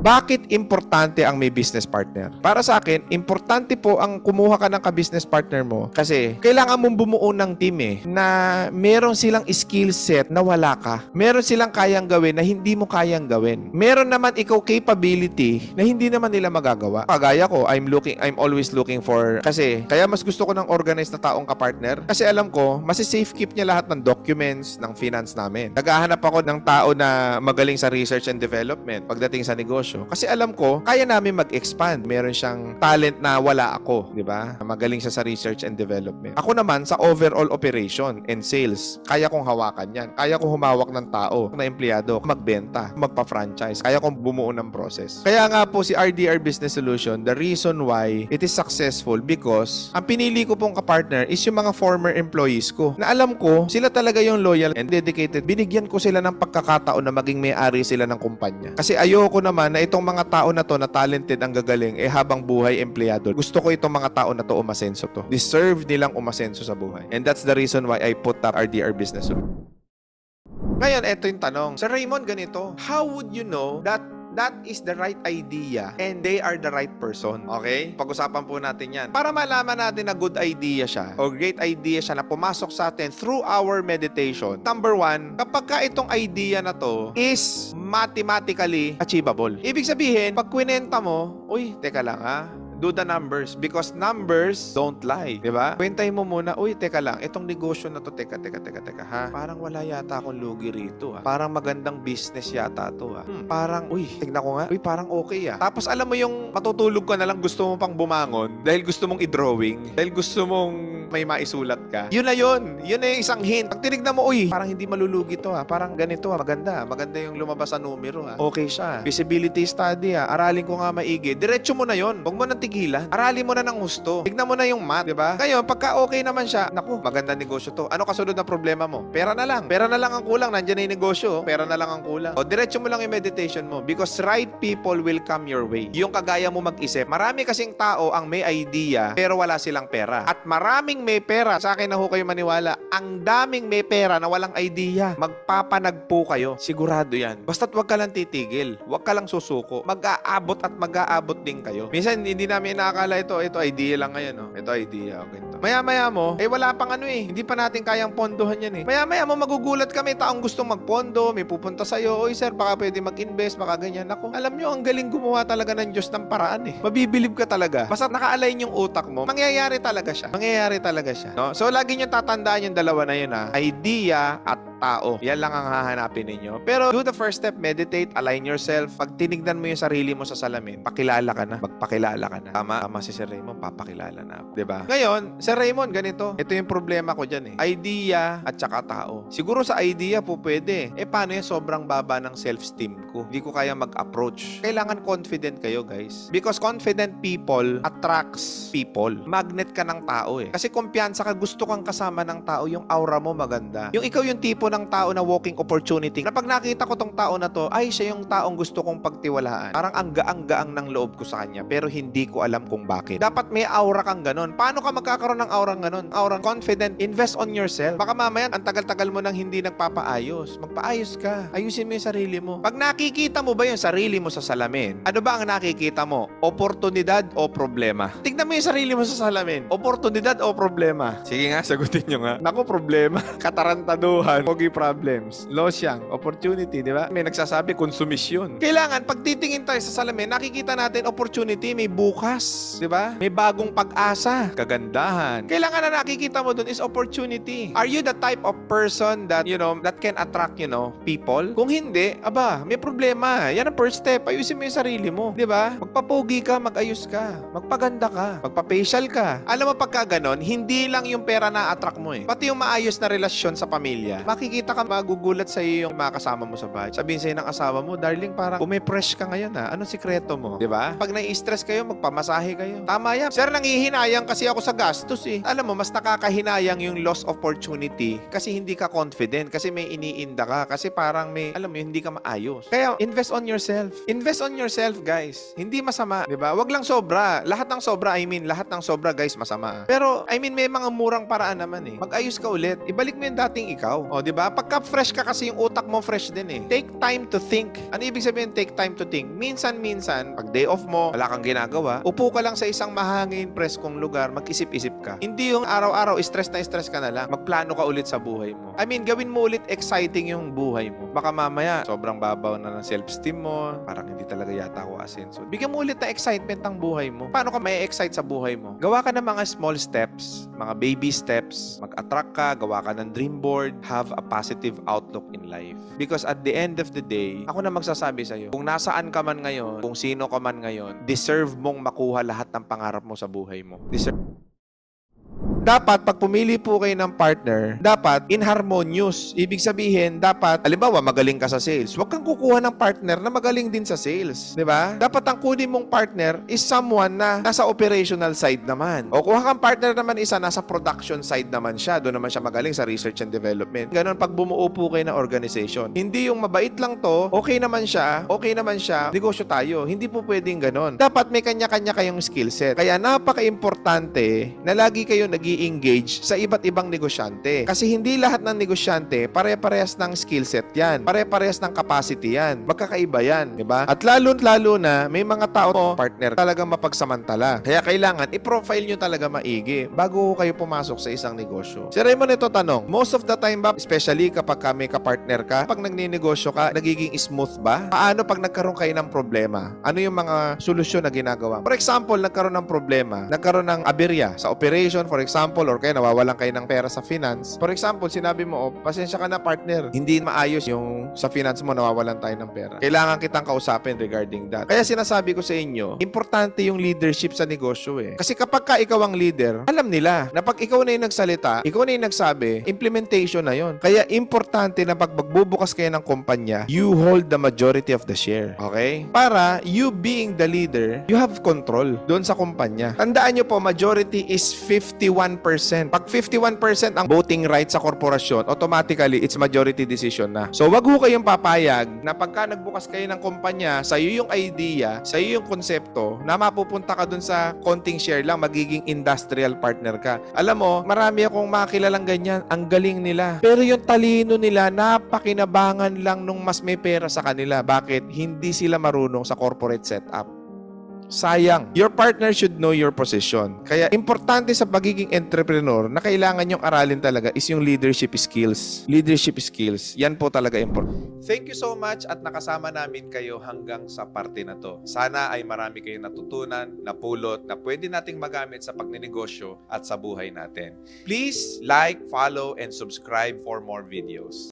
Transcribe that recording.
Bakit importante ang may business partner? Para sa akin, importante po ang kumuha ka ng ka-business partner mo kasi kailangan mong bumuo ng team eh na meron silang skill set na wala ka. Meron silang kayang gawin na hindi mo kayang gawin. Meron naman ikaw capability na hindi naman nila magagawa. Kagaya ko, I'm looking I'm always looking for kasi kaya mas gusto ko ng organized na taong ka-partner kasi alam ko, mas safe keep niya lahat ng documents ng finance namin. Naghahanap ako ng tao na magaling sa research and development pagdating sa negosyo. Kasi alam ko, kaya namin mag-expand. Meron siyang talent na wala ako, di ba? Magaling siya sa research and development. Ako naman sa overall operation and sales, kaya kong hawakan yan. Kaya kong humawak ng tao, na empleyado, magbenta, magpa-franchise. Kaya kong bumuo ng process. Kaya nga po si RDR Business Solution, the reason why it is successful because ang pinili ko pong kapartner is yung mga former employees ko na alam ko sila talaga yung loyal and dedicated. Binigyan ko sila ng pagkakataon na maging may-ari sila ng kumpanya. Kasi ayoko naman na itong mga tao na to na talented ang gagaling eh habang buhay empleyado. Gusto ko itong mga tao na to umasenso to. Deserve nilang umasenso sa buhay. And that's the reason why I put up RDR Business. Ngayon, eto yung tanong. Sir Raymond, ganito. How would you know that that is the right idea and they are the right person. Okay? Pag-usapan po natin yan. Para malaman natin na good idea siya o great idea siya na pumasok sa atin through our meditation. Number one, kapag ka itong idea na to is mathematically achievable. Ibig sabihin, pag kwinenta mo, uy, teka lang ha, do the numbers because numbers don't lie, 'di ba? Kwentahin mo muna, uy, teka lang, itong negosyo na to, teka, teka, teka, teka, ha? Parang wala yata akong lugi rito, ha? Parang magandang business yata to, ha? Hmm, parang, uy, tignan ko nga, uy, parang okay, ha? Tapos alam mo yung matutulog ka na lang gusto mo pang bumangon dahil gusto mong i-drawing, dahil gusto mong may maisulat ka. Yun na yun. Yun na yung isang hint. Pag tinignan mo, uy, parang hindi malulugi to, ha? Parang ganito, ha? Maganda. Maganda yung lumabas sa numero, ha? Okay siya. Feasibility study, ha? Aralin ko nga maigi. Diretso mo na yon. Huwag mo nang tigilan. Aralin mo na ng gusto. Tignan mo na yung math, di ba? Ngayon, pagka okay naman siya, naku, maganda negosyo to. Ano kasunod na problema mo? Pera na lang. Pera na lang ang kulang. Nandiyan na yung negosyo. oh. Pera na lang ang kulang. O, diretso mo lang yung meditation mo. Because right people will come your way. Yung kagaya mo mag-isip. Marami kasing tao ang may idea, pero wala silang pera. At maraming may pera. Sa akin na ho kayo maniwala. Ang daming may pera na walang idea. Magpapanagpo kayo. Sigurado yan. Basta't wag ka lang titigil. Wag ka lang susuko. Mag-aabot at mag-aabot din kayo. Minsan, hindi namin nakakala ito. Ito idea lang ngayon. No? Ito idea. O, ganito. Maya-maya mo, eh wala pang ano eh. Hindi pa natin kayang pondohan yan eh. Maya-maya mo, magugulat kami. Taong gustong magpondo, may pupunta sa'yo. Oy sir, baka pwede mag-invest, baka ganyan. Ako, alam nyo, ang galing gumawa talaga ng Diyos ng paraan eh. Mabibilib ka talaga. Basta naka-align yung utak mo, mangyayari talaga siya. Mangyayari talaga siya. No? So, lagi nyo tatandaan yung dalawa na yun ha. Idea at tao. Yan lang ang hahanapin ninyo. Pero do the first step, meditate, align yourself. Pag tinignan mo yung sarili mo sa salamin, pakilala ka na, magpakilala ka na. Tama, tama si Sir Raymond, papakilala na. ba? Ngayon, Sir Raymond, ganito. Ito yung problema ko dyan eh. Idea at saka tao. Siguro sa idea po pwede. Eh paano yung sobrang baba ng self-esteem ko? Hindi ko kaya mag-approach. Kailangan confident kayo guys. Because confident people attracts people. Magnet ka ng tao eh. Kasi kumpiyansa ka, gusto kang kasama ng tao, yung aura mo maganda. Yung ikaw yung tipo ng tao na walking opportunity. Na pag nakita ko tong tao na to, ay siya yung taong gusto kong pagtiwalaan. Parang ang gaang-gaang ng loob ko sa kanya, pero hindi ko alam kung bakit. Dapat may aura kang ganun. Paano ka magkakaroon ng aura ganun? Aura confident, invest on yourself. Baka mamaya, ang tagal-tagal mo nang hindi nagpapaayos. Magpaayos ka. Ayusin mo yung sarili mo. Pag nakikita mo ba yung sarili mo sa salamin, ano ba ang nakikita mo? Oportunidad o problema? Tignan mo yung sarili mo sa salamin. Oportunidad o problema? Sige nga, sagutin nyo nga. Naku, problema. Katarantaduhan. Pogi problems. Losyang. Opportunity, di ba? May nagsasabi, konsumisyon. Kailangan, pag titingin tayo sa salamin, nakikita natin opportunity, may bukas. Di ba? May bagong pag-asa. Kagandahan. Kailangan na nakikita mo dun is opportunity. Are you the type of person that, you know, that can attract, you know, people? Kung hindi, aba, may problema. Yan ang first step. Ayusin mo yung sarili mo. Di ba? Magpapogi ka, mag-ayos ka. Magpaganda ka. Magpa-facial ka. Alam mo pagka ganon, hindi lang yung pera na attract mo eh. Pati yung maayos na relasyon sa pamilya. Makikita ka magugulat sa iyo yung mga kasama mo sa bahay. Sabihin sa'yo ng asawa mo, darling, parang umipresh ka ngayon ha. Anong sikreto mo? Di ba? Pag nai-stress kayo, magpamasahe kayo. Tama yan. Sir, nangihinayang kasi ako sa gastos eh. Alam mo, mas nakakahinayang yung loss opportunity kasi hindi ka confident, kasi may iniinda ka, kasi parang may, alam mo, hindi ka maayos. Kaya, invest on yourself. Invest on yourself, guys. Hindi masama, di ba? Wag lang sobra. Lahat ng sobra, I mean, lahat ng sobra, guys, masama. Pero, I mean, may mga murang paraan naman eh. Mag-ayos ka ulit. Ibalik mo yung dating ikaw. O, di ba? Ba? Pagka fresh ka kasi yung utak mo fresh din eh. Take time to think. Ano ibig sabihin take time to think? Minsan-minsan, pag day off mo, wala kang ginagawa, upo ka lang sa isang mahangin, preskong lugar, mag-isip-isip ka. Hindi yung araw-araw, stress na stress ka na lang. Magplano ka ulit sa buhay mo. I mean, gawin mo ulit exciting yung buhay mo. Baka mamaya, sobrang babaw na ng self-esteem mo, parang hindi talaga yata ako asenso. Bigyan mo ulit ng excitement ang buhay mo. Paano ka may excite sa buhay mo? Gawa ka ng mga small steps, mga baby steps, mag-attract ka, gawa ka ng dream board, have positive outlook in life. Because at the end of the day, ako na magsasabi sa'yo, kung nasaan ka man ngayon, kung sino ka man ngayon, deserve mong makuha lahat ng pangarap mo sa buhay mo. Deserve dapat pag pumili po kayo ng partner, dapat in harmonious. Ibig sabihin, dapat, halimbawa, magaling ka sa sales. Huwag kang kukuha ng partner na magaling din sa sales. Di ba? Dapat ang kunin mong partner is someone na nasa operational side naman. O kuha kang partner naman isa, nasa production side naman siya. Doon naman siya magaling sa research and development. Ganon pag bumuo po kayo ng organization. Hindi yung mabait lang to, okay naman siya, okay naman siya, negosyo tayo. Hindi po pwedeng ganon. Dapat may kanya-kanya kayong skill set. Kaya napaka-importante na lagi kayo nag engage sa iba't ibang negosyante. Kasi hindi lahat ng negosyante pare-parehas ng skill set yan. Pare-parehas ng capacity yan. Magkakaiba yan. di ba? At lalo-lalo na may mga tao mo, partner, talagang mapagsamantala. Kaya kailangan i-profile nyo talaga maigi bago kayo pumasok sa isang negosyo. Si Raymond, ito tanong. Most of the time ba, especially kapag ka may kapartner ka, pag nagninegosyo ka, nagiging smooth ba? Paano pag nagkaroon kayo ng problema? Ano yung mga solusyon na ginagawa? For example, nagkaroon ng problema, nagkaroon ng aberya sa operation, for example, or kaya nawawalan kayo ng pera sa finance. For example, sinabi mo, oh, pasensya ka na partner, hindi maayos yung sa finance mo, nawawalan tayo ng pera. Kailangan kitang kausapin regarding that. Kaya sinasabi ko sa inyo, importante yung leadership sa negosyo eh. Kasi kapag ka ikaw ang leader, alam nila na pag ikaw na yung nagsalita, ikaw na yung nagsabi, implementation na yon. Kaya importante na pag magbubukas kayo ng kumpanya, you hold the majority of the share. Okay? Para you being the leader, you have control doon sa kumpanya. Tandaan nyo po, majority is 51%. Pag 51% ang voting rights sa korporasyon, automatically, it's majority decision na. So, wag ho kayong papayag na pagka nagbukas kayo ng kumpanya, sa iyo yung idea, sa iyo yung konsepto, na mapupunta ka dun sa konting share lang, magiging industrial partner ka. Alam mo, marami akong makilalang ganyan, ang galing nila. Pero yung talino nila, napakinabangan lang nung mas may pera sa kanila. Bakit? Hindi sila marunong sa corporate setup. Sayang. Your partner should know your position. Kaya importante sa pagiging entrepreneur na kailangan yung aralin talaga is yung leadership skills. Leadership skills. Yan po talaga important. Thank you so much at nakasama namin kayo hanggang sa parte na to. Sana ay marami kayong natutunan, napulot, na pwede nating magamit sa pagninegosyo at sa buhay natin. Please like, follow, and subscribe for more videos.